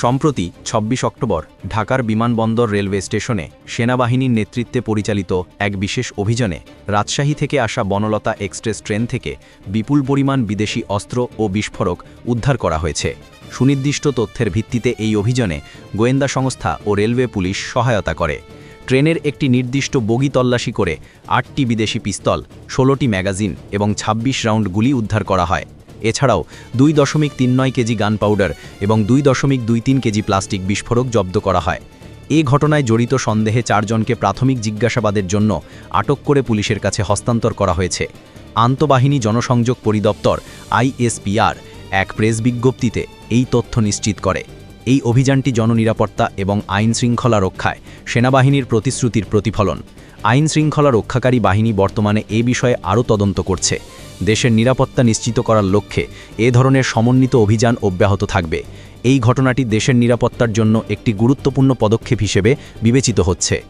সম্প্রতি ২৬ অক্টোবর ঢাকার বিমানবন্দর রেলওয়ে স্টেশনে সেনাবাহিনীর নেতৃত্বে পরিচালিত এক বিশেষ অভিযানে রাজশাহী থেকে আসা বনলতা এক্সপ্রেস ট্রেন থেকে বিপুল পরিমাণ বিদেশি অস্ত্র ও বিস্ফোরক উদ্ধার করা হয়েছে। সুনির্দিষ্ট তথ্যের ভিত্তিতে এই অভিযানে গোয়েন্দা সংস্থা ও রেলওয়ে পুলিশ সহায়তা করে। ট্রেনের একটি নির্দিষ্ট বগি তল্লাশি করে আটটি বিদেশি পিস্তল, ষোলোটি ম্যাগাজিন এবং ২৬ রাউন্ড গুলি উদ্ধার করা হয়। এছাড়াও দুই দশমিক তিন নয় কেজি গান পাউডার এবং দুই দশমিক দুই তিন কেজি প্লাস্টিক বিস্ফোরক জব্দ করা হয়। এ ঘটনায় জড়িত সন্দেহে চারজনকে প্রাথমিক জিজ্ঞাসাবাদের জন্য আটক করে পুলিশের কাছে হস্তান্তর করা হয়েছে। আন্তঃবাহিনী জনসংযোগ পরিদপ্তর আইএসপিআর এক প্রেস বিজ্ঞপ্তিতে এই তথ্য নিশ্চিত করে। এই অভিযানটি জননিরাপত্তা এবং আইন শৃঙ্খলা রক্ষায় সেনাবাহিনীর প্রতিশ্রুতির প্রতিফলন। আইন শৃঙ্খলা রক্ষাকারী বাহিনী বর্তমানে এ বিষয়ে আরও তদন্ত করছে। দেশের নিরাপত্তা নিশ্চিত করার লক্ষ্যে এ ধরনের সমন্বিত অভিযান অব্যাহত থাকবে। এই ঘটনাটি দেশের নিরাপত্তার জন্য একটি গুরুত্বপূর্ণ পদক্ষেপ হিসেবে বিবেচিত হচ্ছে।